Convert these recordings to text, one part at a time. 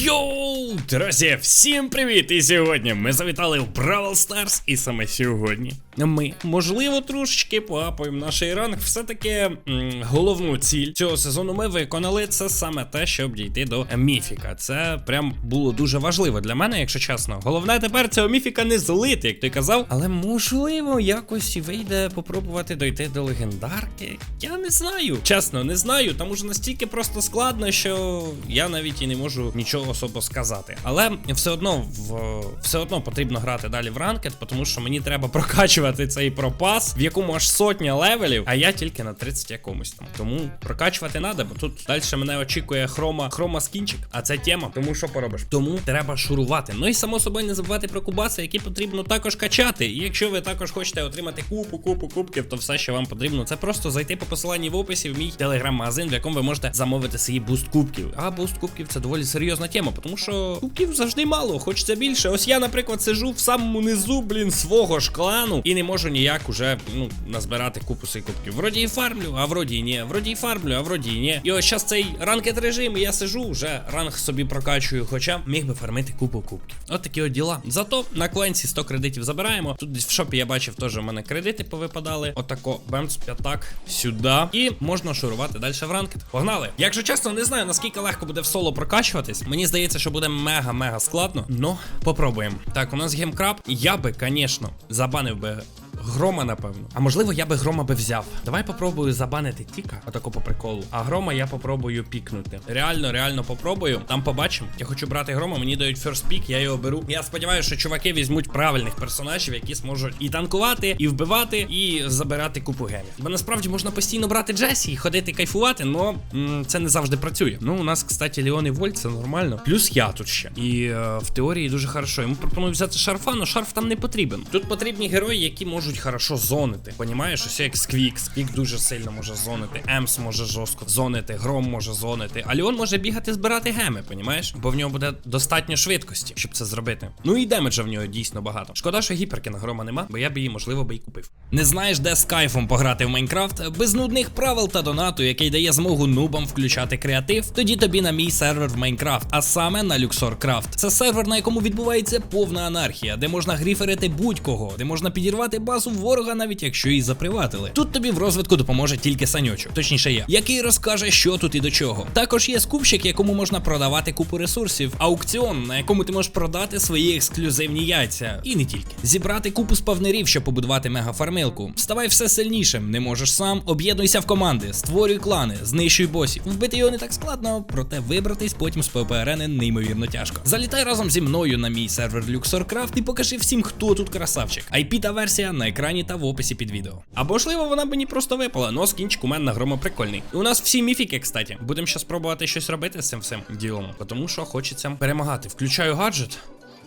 Йоу, друзі, всім привіт! І сьогодні ми завітали в Бравл Старс, і саме сьогодні ми, можливо, трошечки поапаємо наш ранг. Все-таки головну ціль цього сезону ми виконали. Це саме те, щоб дійти до міфіка. Це прям було дуже важливо для мене, якщо чесно. Головне тепер цього міфіка не злити, як ти казав. Але можливо, якось і вийде попробувати дойти до легендарки. Я не знаю. Чесно, не знаю. Там уже настільки просто складно, що я навіть і не можу нічого особо сказати. Але все одно в все одно потрібно грати далі в ранкет, тому що мені треба прокачувати цей пропас, в якому аж сотня левелів, а я тільки на 30 якомусь там. Тому прокачувати треба, бо тут далі мене очікує хрома хрома скінчик, а це тема. Тому що поробиш? Тому треба шурувати. Ну і само собою не забувати про кубаси, які потрібно також качати. І якщо ви також хочете отримати купу, купу кубків, то все, що вам потрібно, це просто зайти по посиланні в описі в мій телеграм-магазин, в якому ви можете замовити свої буст кубків. А буст кубків це доволі серйозна тема, тому що кубків завжди мало, хочеться більше. Ось я, наприклад, сижу в самому низу, блін, свого ж клану і не можу ніяк уже ну, назбирати купу кубків. Вроді і фармлю, а вроді і ні. Вроді і фармлю, а вроді і ні. І ось зараз цей ранкет режим, і я сижу, вже ранг собі прокачую, хоча міг би фармити купу кубків. От такі от діла. Зато на кленці 100 кредитів забираємо. Тут в шопі я бачив, теж у мене кредити повипадали. Отако, бемц, п'ятак, сюди. І можна шурувати далі в ранкет. Погнали! Якщо чесно, не знаю наскільки легко буде в соло прокачуватись. Мені здається, що буде мега-мега складно. Ну, попробуємо. Так, у нас гемкраб. Я би, звісно, забанив би. Грома, напевно. А можливо, я би грома би взяв. Давай попробую забанити Тіка, отако по приколу. А грома я попробую пікнути. Реально, реально попробую. Там побачимо. Я хочу брати грома, мені дають ферст пік, я його беру. Я сподіваюся, що чуваки візьмуть правильних персонажів, які зможуть і танкувати, і вбивати, і забирати купу гемів. Бо насправді можна постійно брати Джесі і ходити кайфувати, але це не завжди працює. Ну, у нас, кстати, Леон і Вольт, це нормально. Плюс я тут ще. І е, в теорії дуже хорошо. Йому пропоную взяти шарфа, але шарф там не потрібен. Тут потрібні герої, які можуть хорошо зонити. Понімаєш, ось як Сквік. Сквік дуже сильно може зонити. Емс може жорстко зонити, гром може зонити. А Леон може бігати збирати геми, понімаєш? Бо в нього буде достатньо швидкості, щоб це зробити. Ну і демеджа в нього дійсно багато. Шкода, що гіперки на грома нема, бо я б її, можливо, би і купив. Не знаєш, де з кайфом пограти в Майнкрафт без нудних правил та донату, який дає змогу нубам включати креатив. Тоді тобі на мій сервер в Майнкрафт, а саме на LuxorCraft. Це сервер, на якому відбувається повна анархія, де можна гріферити будь-кого, де можна підірвати базу ворога, навіть якщо її заприватили. Тут тобі в розвитку допоможе тільки санючок, точніше я, який розкаже, що тут і до чого. Також є скупщик, якому можна продавати купу ресурсів, аукціон, на якому ти можеш продати свої ексклюзивні яйця. І не тільки. Зібрати купу спавнерів, щоб побудувати мегафармилку. Ставай все сильнішим, не можеш сам, об'єднуйся в команди, створюй клани, знищуй босів. Вбити його не так складно, проте вибратись потім з ПВП арени неймовірно тяжко. Залітай разом зі мною на мій сервер LuxorCraft і покажи всім, хто тут красавчик. IP та версія на екрані та в описі під відео. Або можливо, вона мені просто випала, но скінчик у мене на грома прикольний. І у нас всі міфіки, кстати. Будемо ще спробувати щось робити з цим всім ділом, тому що хочеться перемагати. Включаю гаджет.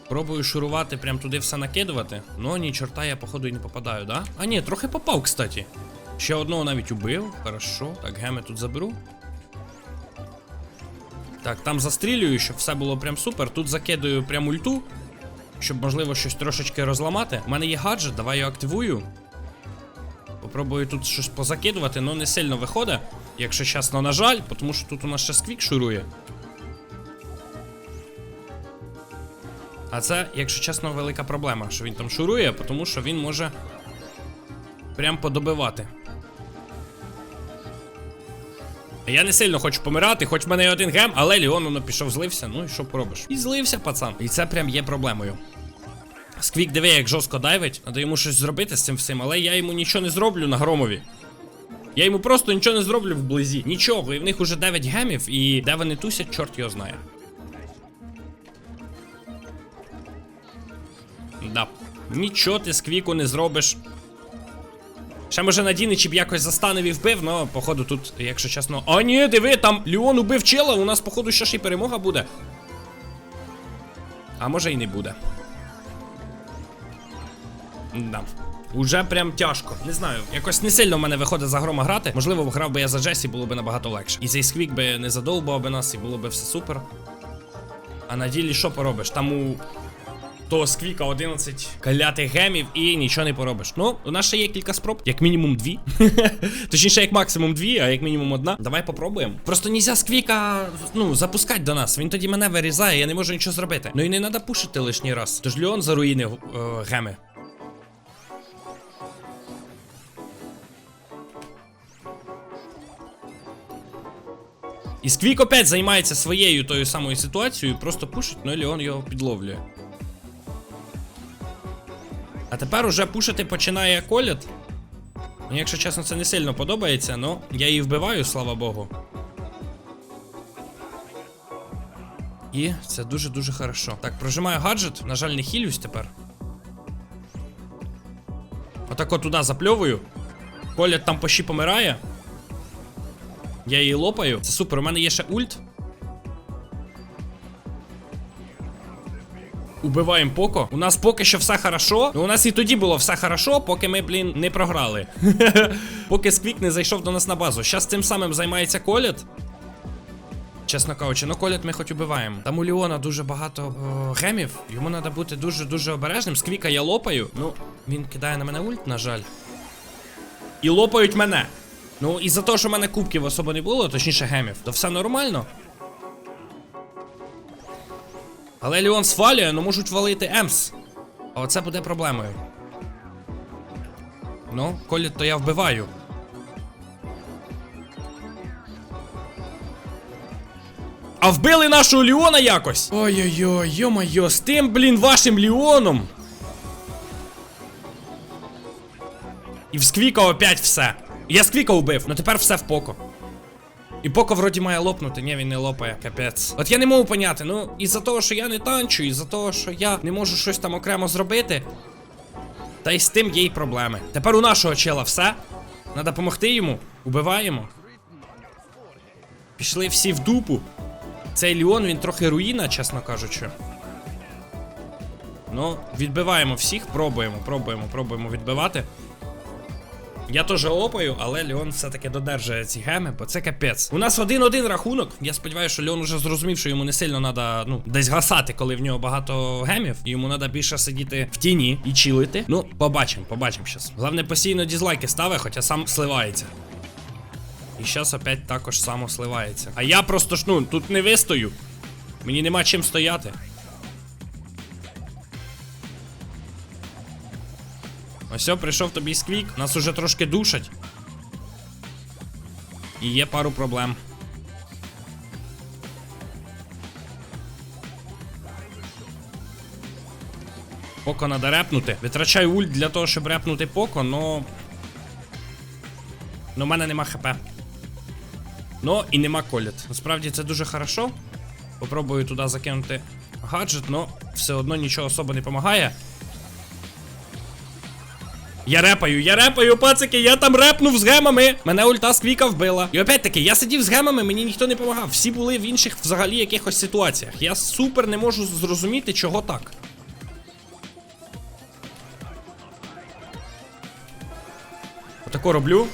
Пробую шурувати, прям туди все накидувати. Ну ні, чорта, я походу і не попадаю, да? А ні, трохи попав, кстати. Ще одного навіть убив. Хорошо. Так, геми тут заберу. Так, там застрілюю, щоб все було прям супер. Тут закидаю прям ульту, щоб можливо щось трошечки розламати. У мене є гаджет, давай його активую. Попробую тут щось позакидувати, але не сильно виходить. Якщо чесно, на жаль, тому що тут у нас ще сквік шурує. А це, якщо чесно, велика проблема, що він там шурує, тому що він може прям подобивати. Я не сильно хочу помирати, хоч в мене є один гем, але Леон воно пішов, злився. Ну і що поробиш? І злився, пацан. І це прям є проблемою. Сквік, диви, як жорстко дайвить. Треба йому щось зробити з цим всім, але я йому нічого не зроблю на громові. Я йому просто нічого не зроблю вблизі. Нічого, і в них уже 9 гемів, і де вони тусять, чорт його знає. Да. Нічого ти сквіку не зробиш. Ще може на Діничі б якось застанив і вбив, но походу тут, якщо чесно. А ні, диви, там Леон убив чела, у нас, походу, ще ж і перемога буде. А може і не буде. Да. Уже прям тяжко. Не знаю, якось не сильно в мене виходить за грома грати. Можливо, грав би я за Джесі, було б набагато легше. І цей сквік би не задовбав би нас, і було б все супер. А на ділі що поробиш? Там у того сквіка 11 калятих гемів і нічого не поробиш. Ну, у нас ще є кілька спроб, як мінімум дві. Точніше, як максимум дві, а як мінімум одна. Давай попробуємо. Просто нельзя сквіка ну, запускати до нас. Він тоді мене вирізає, я не можу нічого зробити. Ну і не треба пушити лишній раз. Тож Леон заруїнив е, геми. І Сквік опять займається своєю тою самою ситуацією, просто пушить, ну і Леон його підловлює. А тепер уже пушити починає коліт. Мені, якщо чесно, це не сильно подобається, але я її вбиваю, слава Богу. І це дуже-дуже хорошо. Так, прожимаю гаджет, на жаль, не хілюсь тепер. Отак от туди запльовую. Колят там пощі помирає. Я її лопаю. Це супер. У мене є ще ульт. Убиваємо Поко. У нас поки що все хорошо. Ну, у нас і тоді було все хорошо, поки ми, блін, не програли. поки Сквік не зайшов до нас на базу. Щас цим самим займається Коліт. Чесно кажучи, ну Коліт ми хоч убиваємо. Там у Леона дуже багато о, гемів. Йому треба бути дуже-дуже обережним. Сквіка я лопаю. Ну, він кидає на мене ульт, на жаль. І лопають мене. Ну, із-за того, що в мене кубків особо не було, точніше гемів, то все нормально. Але Леон свалює, ну можуть валити Емс. А оце буде проблемою. Ну, колі то я вбиваю. А вбили нашого Леона якось! Ой-ой-ой, йо-майо, з тим, блін, вашим Леоном! І в Сквіка опять все. Я Сквіка убив, ну тепер все в Поко. І Поко вроді має лопнути, ні, він не лопає, капець. От я не можу поняти, ну, із-за того, що я не танчу, із-за того, що я не можу щось там окремо зробити. Та й з тим є й проблеми. Тепер у нашого чела все. Надо допомогти йому. Убиваємо. Пішли всі в дупу. Цей Леон, він трохи руїна, чесно кажучи. Ну, відбиваємо всіх, пробуємо, пробуємо, пробуємо відбивати. Я теж лопаю, але Леон все-таки додержує ці геми, бо це капець. У нас один-один рахунок. Я сподіваюся, що Леон вже зрозумів, що йому не сильно треба ну, десь гасати, коли в нього багато гемів. Йому треба більше сидіти в тіні і чилити. Ну, побачимо, побачимо щас. Головне, постійно дізлайки ставить, хоча сам сливається. І зараз опять також само сливається. А я просто ж ну тут не вистою. Мені нема чим стояти. Ось прийшов тобі сквік, нас уже трошки душать. І є пару проблем. Поко надо репнути. Витрачаю ульт для того, щоб репнути Поко, но. Но в мене нема хп. Ну і нема коліт. Насправді це дуже хорошо. Попробую туди закинути гаджет, но все одно нічого особо не допомагає. Я репаю, я репаю, пацики, я там репнув з гемами. Мене ульта сквіка вбила. І опять таки, я сидів з гемами, мені ніхто не допомагав. Всі були в інших взагалі якихось ситуаціях. Я супер не можу зрозуміти, чого так. Отако роблю.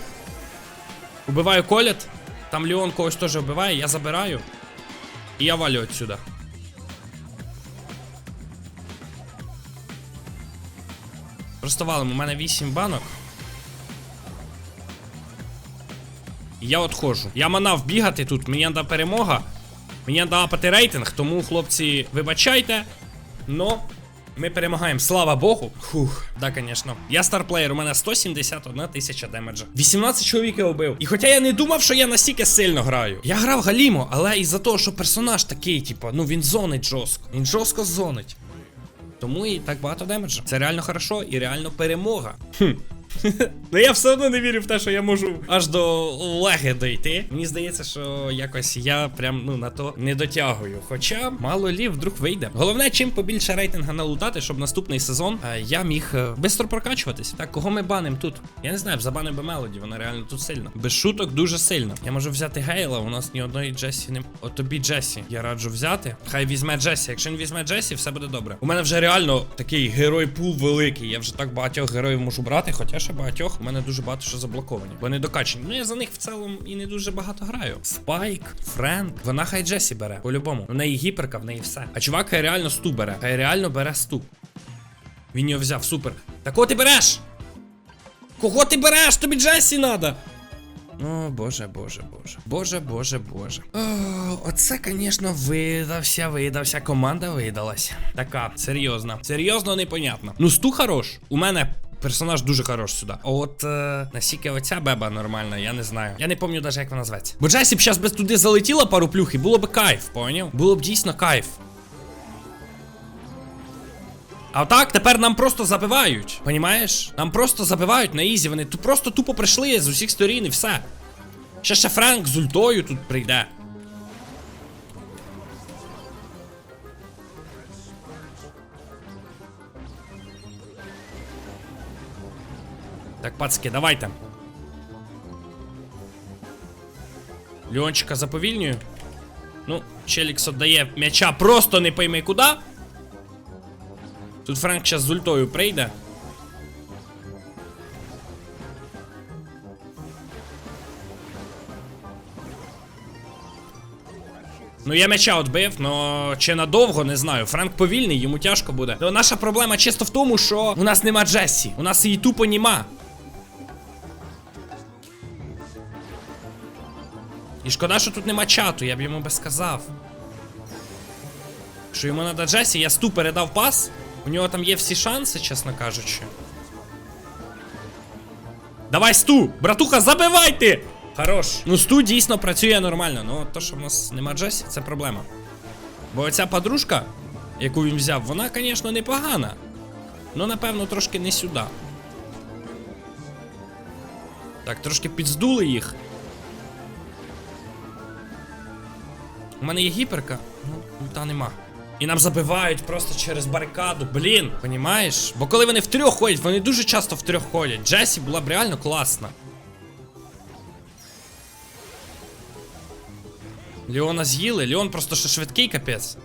Убиваю колят. Там Леон когось теж вбиває, я забираю. І я валю отсюда. Просто валим, у мене 8 банок. Я отходжу. Я манав бігати тут, мені треба перемога. Мені треба апати рейтинг, тому, хлопці, вибачайте. Но ми перемагаємо, слава Богу. Фух, да, звісно. Я старплеєр, у мене 171 тисяча демеджа. 18 чоловік я убив. І хоча я не думав, що я настільки сильно граю. Я грав Галімо, але із-за того, що персонаж такий, типу, ну він зонить жорстко. Він жорстко зонить. Тому і так багато демеджа. Це реально хорошо і реально перемога. Хм. Ну я все одно не вірю в те, що я можу аж до леги дойти. Мені здається, що якось я прям ну на то не дотягую. Хоча мало лі вдруг вийде. Головне, чим побільше рейтинга налутати, щоб наступний сезон е, я міг е, бистро прокачуватись. Так, кого ми баним тут? Я не знаю, забанив би Мелоді, вона реально тут сильна. Без шуток дуже сильно. Я можу взяти Гейла, у нас ні одної Джесі не. От тобі Джесі. Я раджу взяти. Хай візьме Джесі. Якщо він візьме Джесі, все буде добре. У мене вже реально такий герой пул великий. Я вже так багатьох героїв можу брати, хоча ще багатьох у мене дуже багато що заблоковані. Вони докачені. Ну я за них в цілому і не дуже багато граю. Спайк, Френк. Вона хай Джесі бере. По-любому. У неї гіперка, в неї все. А чувак хай реально сту бере. Хай реально бере сту. Він його взяв, супер. Так кого ти береш? Кого ти береш? Тобі Джесі надо. О, боже, боже, боже. Боже, боже, боже. О, оце, звісно, видався, видався. Команда видалась. Така, серйозна. Серйозно непонятно. Ну, сту хорош. У мене. Персонаж дуже хорош сюди. От е, насіки оця беба нормальна, я не знаю. Я не пам'ятаю навіть, як вона зветься. Бо Джесі б зараз би туди залетіла пару плюх було б кайф, поняв? Було б дійсно кайф. А так тепер нам просто забивають. Понімаєш? Нам просто забивають на ізі. Вони ту просто тупо прийшли з усіх сторін і все. Ще ще Френк з ультою тут прийде. Так, пацки, давайте. Леончика заповільнюю. Ну, Челікс віддає м'яча просто не пойми куди. Тут Френк зараз з ультою прийде. Ну, я м'яча відбив, но чи надовго, не знаю. Френк повільний, йому тяжко буде. Ну, наша проблема чисто в тому, що у нас нема Джесі. У нас її тупо нема. І шкода, що тут нема чату, я б йому би сказав. Що йому треба Джесі, я сту передав пас. У нього там є всі шанси, чесно кажучи. Давай, сту! Братуха, забивай ти! Хорош. Ну, сту дійсно працює нормально. Ну, то, що в нас нема Джесі, це проблема. Бо оця подружка, яку він взяв, вона, звісно, непогана. Ну, напевно, трошки не сюди. Так, трошки підздули їх. У мене є гіперка, ну, та нема. І нам забивають просто через барикаду, блін, понімаєш? Бо коли вони втрьох ходять, вони дуже часто втрьох ходять. Джесі була б реально класна. Леона з'їли, Леон просто ще швидкий капець.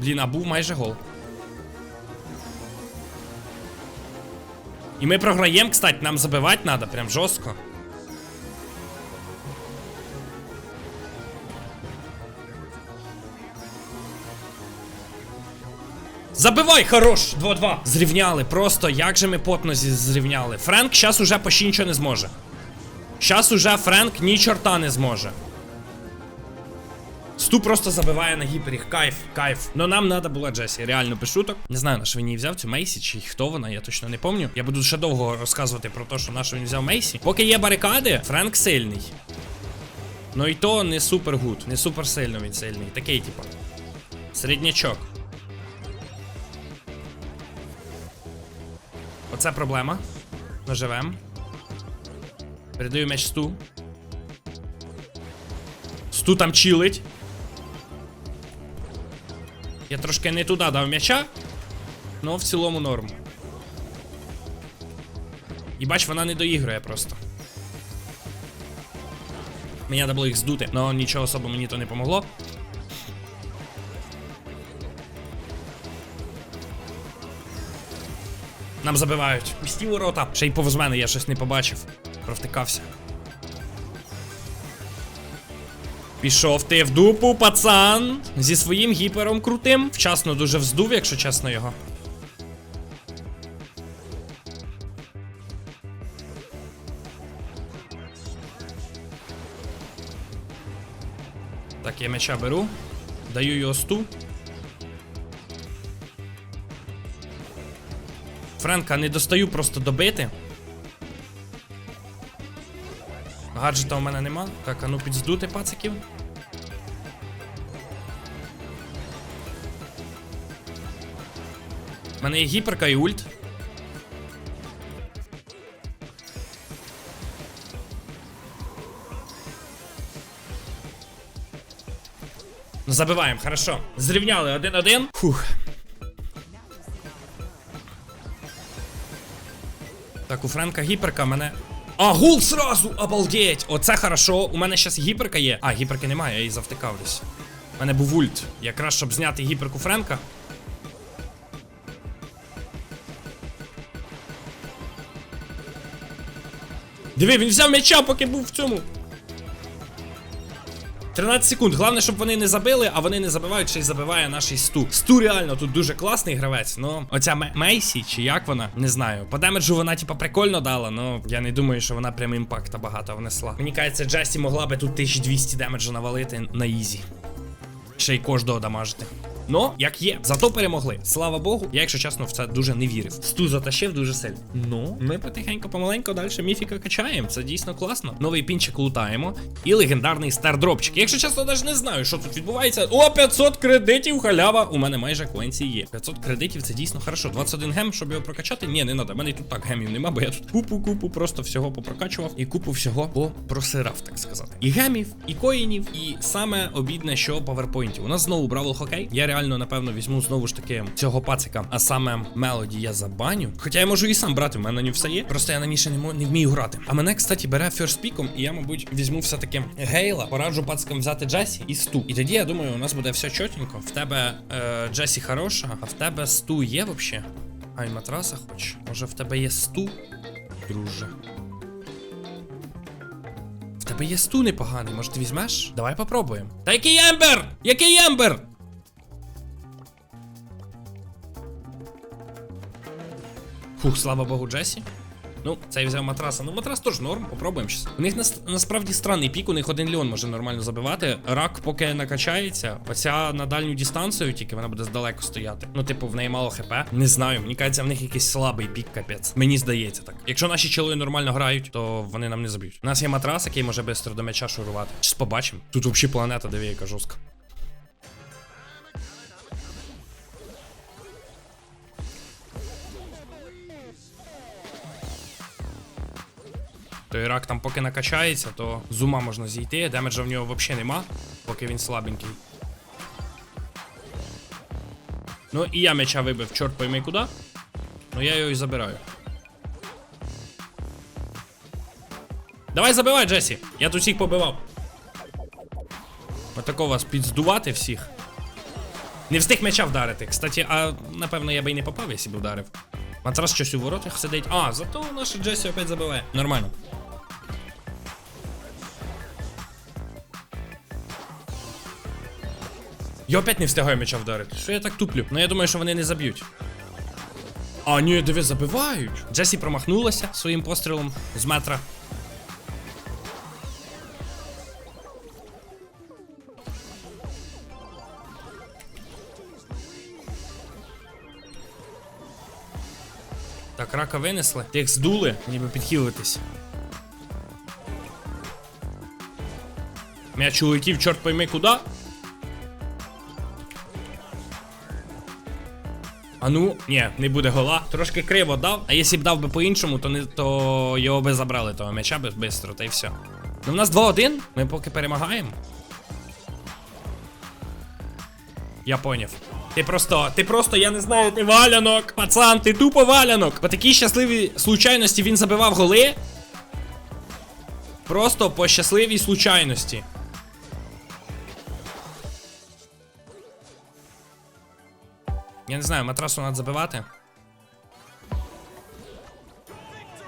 Блін, а був майже гол. І ми програємо, кстати, нам забивати треба, прям жорстко. Забивай, хорош! 2-2. Зрівняли. Просто як же ми потно зрівняли. Френк щас уже почти нічого не зможе. Щас уже Френк ні чорта не зможе. Сту просто забиває на гіпері. Кайф, кайф. Но нам треба була Джесі, реально без шуток. Не знаю, на що він її взяв, цю Мейсі, чи хто вона, я точно не пам'ятаю. Я буду ще довго розказувати про те, що на що він взяв Мейсі. Поки є барикади, Френк сильний. Ну і то не супер гуд, не супер сильно він сильний. Такий, типу. Середнячок. Оце проблема. Наживем. Передаю м'яч Сту. Сту там чилить. Я трошки не туди дав м'яча. Ну, в цілому норм. І бач, вона не доігрує просто. Мені треба було їх здути, але нічого особо мені то не помогло. Нам забивають. Пусті ворота. Ще й повз мене, я щось не побачив. Провтикався. Пішов ти в дупу, пацан. Зі своїм гіпером крутим. Вчасно дуже вздув, якщо чесно його. Так, я м'яча беру. Даю його сту. Френка не достаю просто добити. Гаджета у мене нема. Так, а ну підздути пациків. У мене є гіперка і ульт. Забиваємо, хорошо. Зрівняли 1-1. Фух. Так, у Френка гіперка мене. А, гул сразу! Обалдеть! Оце хорошо. У мене зараз гіперка є. А, гіперки немає, я її завтикав десь. У мене був ульт. Якраз щоб зняти гіперку Френка. Диви, він взяв м'яча, поки був в цьому. 13 секунд. Головне, щоб вони не забили, а вони не забивають, ще й забиває наш Сту. Сту реально тут дуже класний гравець. Ну, оця Мейсі, чи як вона, не знаю. По демеджу вона, типа, прикольно дала, але я не думаю, що вона прям імпакта багато внесла. Мені кажеться, Джасті могла би тут 1200 демеджу навалити на ізі. Ще й кожного дамажити. Ну, як є, зато перемогли. Слава Богу, я, якщо чесно, в це дуже не вірив. Сту затащив дуже сильно. Ну, ми потихеньку помаленьку далі міфіка качаємо. Це дійсно класно. Новий пінчик лутаємо. І легендарний стардропчик. Якщо чесно, навіть не знаю, що тут відбувається. О, 500 кредитів, халява. У мене майже коінці є. 500 кредитів це дійсно хорошо. 21 гем, щоб його прокачати. Ні, не треба. У мене тут так гемів нема, бо я тут купу-купу просто всього попрокачував і купу всього попросирав, так сказати. І гемів, і коїнів, і саме обідне, що паверпойнтів. У нас знову бравл хокей. Я реально, напевно, візьму знову ж таки цього пацика, а саме мелоді я забаню. Хоча я можу і сам брати, в мене на все є. Просто я на ще не, не вмію грати. А мене, кстати, бере ферстпіком, і я, мабуть, візьму все-таки гейла, пораджу пацикам взяти Джесі і сту. І тоді я думаю, у нас буде все чотенько. В тебе е, Джесі хороша, а в тебе сту є взагалі? А й матраса хоч. Може в тебе є сту, друже. В тебе є сту непоганий, може ти візьмеш? Давай попробуємо. Та який ембер? Який ембер? Фух, слава Богу, Джесі. Ну, цей взяв матраса. Ну, матрас теж норм, попробуємо щас. У них нас, насправді странний пік, у них один льон може нормально забивати. Рак поки накачається. Оця на дальню дистанцію, тільки вона буде здалеку стояти. Ну, типу, в неї мало хп. Не знаю. Мені кажеться, в них якийсь слабий пік, капець. Мені здається так. Якщо наші чоли нормально грають, то вони нам не заб'ють. У нас є матрас, який може швидко до м'яча шурувати. Щас побачимо. Тут взагалі планета, диви, яка жорстка. Той рак там поки накачається, то з ума можна зійти. Демеджа в нього взагалі нема, поки він слабенький. Ну і я м'яча вибив, чорт пойми куди. Ну я його і забираю. Давай забивай, Джесі! Я тут всіх побивав. Отако вас підздувати всіх. Не встиг м'яча вдарити. Кстати, а напевно я би і не попав, якщо б вдарив. Матрас щось у воротах сидить. А, зато наша Джесі опять забиває. Нормально. Я опять не встигаю м'яча вдарити. Що я так туплю? Ну я думаю, що вони не заб'ють. А, ні, диви, забивають. Джесі промахнулася своїм пострілом з метра. Так, рака винесли. Тих здули, ніби підхилитись. М'яч улетів, чорт пойми куди. Ну, ні, не буде гола. Трошки криво дав. А якщо б дав би по-іншому, то не то його би забрали того м'яча би швидко, та й все. Ну в нас 2-1, ми поки перемагаємо. Я поняв. Ти просто, ти просто, я не знаю, ти валянок. Пацан, ти тупо валянок. По такій щасливій случайності він забивав голи. Просто по щасливій случайності. Я не знаю, матрасу треба забивати.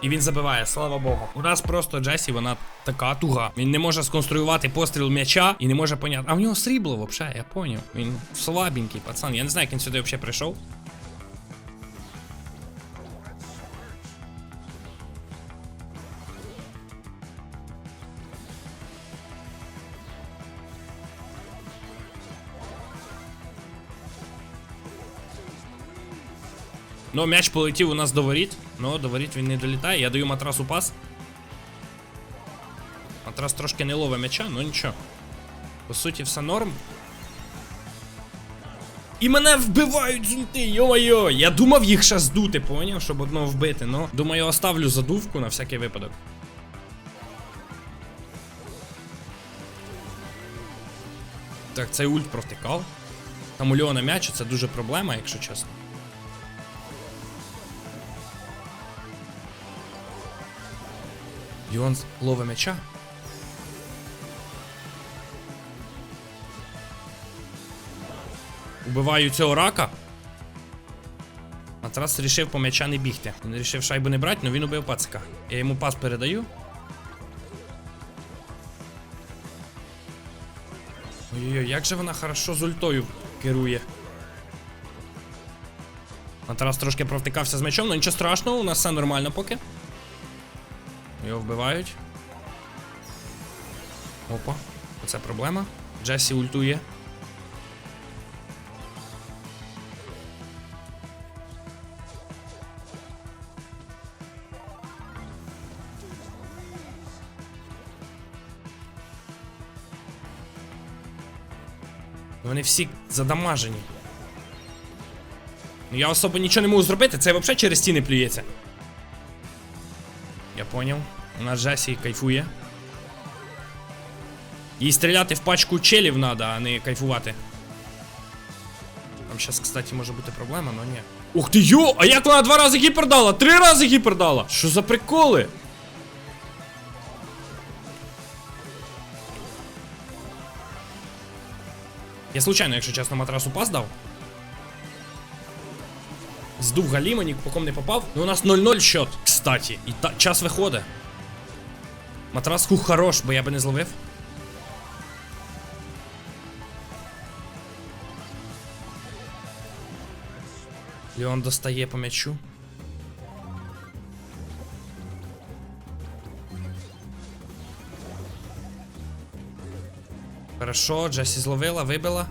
І він забиває, слава Богу. У нас просто Джесі, вона така туга. Він не може сконструювати постріл м'яча і не може поняти. А в нього срібло взагалі, я поняв. Він слабенький пацан. Я не знаю, як він сюди взагалі прийшов. Ну, м'яч полетів у нас до воріт. Ну, до воріт він не долітає. Я даю матрасу пас. Матрас трошки не ловить м'яча, ну нічого. По суті, все норм. І мене вбивають зунти, йо-йо! Я думав їх ще здути, поняв, щоб одного вбити, ну. Думаю, оставлю задувку на всякий випадок. Так, цей ульт провтикав. Там у Леона м'яч, це дуже проблема, якщо чесно. Леон ловить м'яча. Убиваю цього рака. Матрас рішив по м'яча не бігти. Він рішив шайбу не брати, але він убив пацика. Я йому пас передаю. Ой-ой-ой, як же вона хорошо з ультою керує. А Тарас трошки провтикався з мечом, але нічого страшного, у нас все нормально поки. Його вбивають. Опа, оце проблема. Джесі ультує. Вони всі задамажені. Ну я особо нічого не можу зробити, це взагалі через стіни плюється. Я поняв. У нас Джесі кайфує. Їй стріляти в пачку челів треба, а не кайфувати. Там зараз, кстати, може бути проблема, але ні. Ух ти йо! А як вона два рази гіпер дала? Три рази гіпер дала! Що за приколи? Я случайно, якщо чесно, матрас упас дав. Здув галіма, ні по ком не попав. Ну у нас 0-0 счет, кстати. І та час виходить. Матрас хух хорош, бо я би не зловив. Леон достає по м'ячу. Хорошо, Джесі зловила, вибила.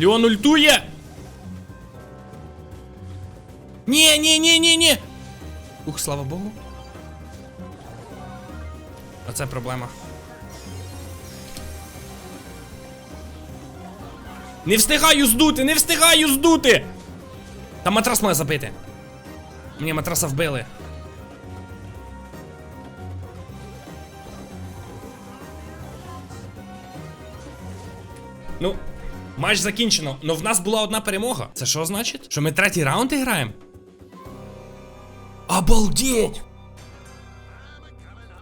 Леон ультує! Ні, ні, ні, ні, ні. Ух, слава Богу. Оце проблема. Не встигаю здути, не встигаю здути! Та матрас має забити. Ні, матраса вбили. Ну, матч закінчено. Но в нас була одна перемога. Це що значить? Що ми третій раунд граємо? Обалдеть!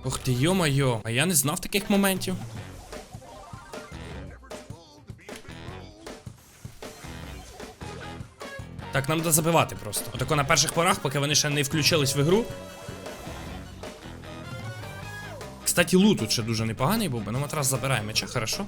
Ух ти, йо-майо, а я не знав таких моментів. Так, нам треба забивати просто. Отако на перших порах, поки вони ще не включились в ігру. Кстати, лут тут ще дуже непоганий був би, ну матрас забирає м'яча, хорошо.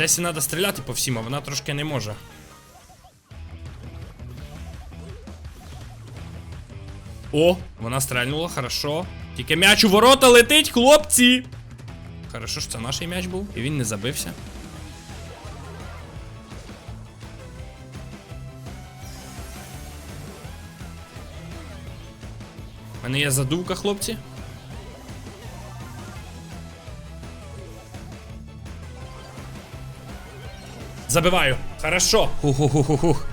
Джесі треба стріляти по всім, а вона трошки не може. О, вона стрельнула, хорошо. Тільки м'яч у ворота летить, хлопці. Хорошо, що це наш м'яч був, і він не забився. У мене є задувка, хлопці. Забиваю. Хорошо. Хух-хух-хух-хух.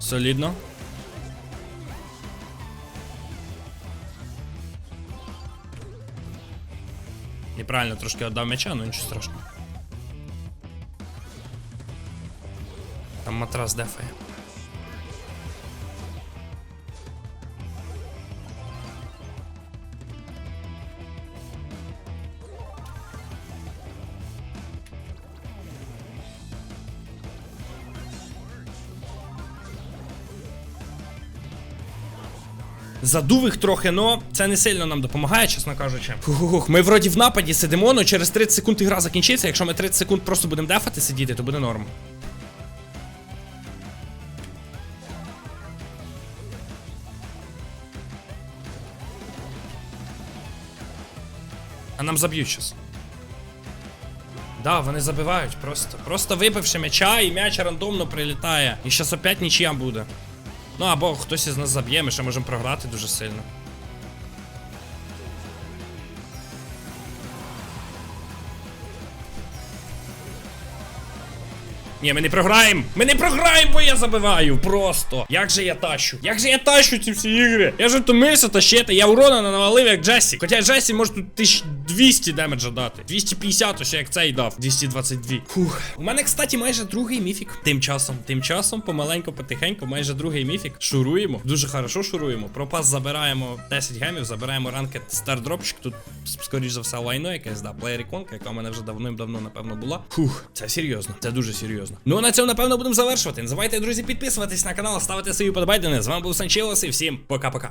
Солідно. Неправильно трошки віддав м'яча, але нічого страшного. Там матрас дефає. Задув їх трохи, но це не сильно нам допомагає, чесно кажучи. Фух, ми вроді в нападі сидимо, но через 30 секунд ігра закінчиться. Якщо ми 30 секунд просто будемо дефати сидіти, то буде норм. А нам заб'ють щас. Да, вони забивають просто. Просто вибивши м'яча, і м'яч рандомно прилітає. І щас опять нічия буде. Ну або хтось із нас заб'є, ми ще можемо програти дуже сильно. Ні, ми не програємо! Ми не програємо, бо я забиваю! Просто! Як же я тащу? Як же я тащу ці всі ігри? Я ж втомився тащити, я урона навалив як Джесі. Хоча Джесі може тут тисяч 200 демеджа дати. 250, ось як цей дав. 222. Фух. У мене, кстати, майже другий міфік. Тим часом, тим часом, помаленьку, потихеньку, майже другий міфік. Шуруємо. Дуже хорошо шуруємо. Пропас забираємо 10 гемів, забираємо ранкет стардропчик. Тут, скоріш за все, лайно якесь, да, плеєр-іконка, яка у мене вже давним-давно, напевно, була. Фух, це серйозно, це дуже серйозно. Ну на цьому, напевно, будемо завершувати. Не забувайте, друзі, підписуватись на канал, ставити свої подобайдени. З вами був Санчелос і всім пока-пока.